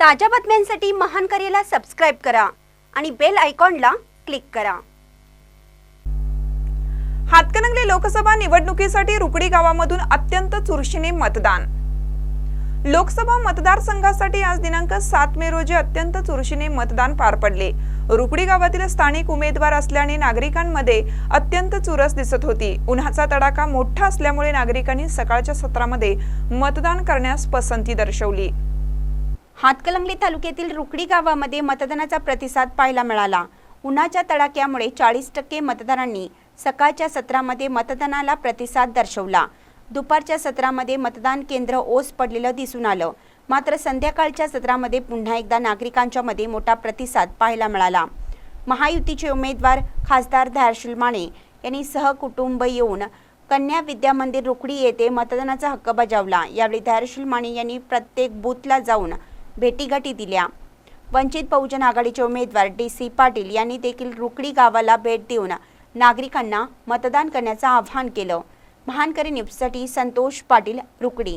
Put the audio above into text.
ताज्या बातम्यांसाठी महान करेला सबस्क्राईब करा आणि बेल आयकॉनला क्लिक करा. हातकणंगले लोकसभा निवडणुकीसाठी रुकडी गावामधून अत्यंत चुरशीने मतदान. लोकसभा मतदारसंघासाठी आज दिनांक सात मे रोजी अत्यंत चुरशीने मतदान पार पडले. रुकडी गावातील स्थानिक उमेदवार असल्याने नागरिकांमध्ये अत्यंत चुरस दिसत होती. उन्हाचा तडाखा मोठा असल्यामुळे नागरिकांनी सकाळच्या सत्रामध्ये मतदान करण्यास पसंती दर्शवली. हातकलंगले तालुक्यातील रुकडी गावामध्ये मतदानाचा प्रतिसाद पाहायला मिळाला. उन्हाच्या तडाक्यामुळे चाळीस टक्के मतदारांनी सकाळच्या सत्रामध्ये मतदानाला प्रतिसाद दर्शवला. दुपारच्या सत्रामध्ये मतदान केंद्र ओस पडलेलं दिसून आलं. मात्र संध्याकाळच्या सत्रामध्ये पुन्हा एकदा नागरिकांच्या मध्ये मोठा प्रतिसाद पाहायला मिळाला. महायुतीचे उमेदवार खासदार धारशील माने यांनी सहकुटुंब येऊन कन्या विद्या मंदिर रुकडी येथे मतदानाचा हक्क बजावला. यावेळी धारशील माने यांनी प्रत्येक बूथला जाऊन भेटीगाठी दिल्या. वंचित बहुजन आघाडीचे उमेदवार डी सी पाटील यांनी देखील रुकडी गावाला भेट देऊन नागरिकांना मतदान करण्याचं आवाहन केलं. महानकरी न्यूजसाठी संतोष पाटील रुकडी.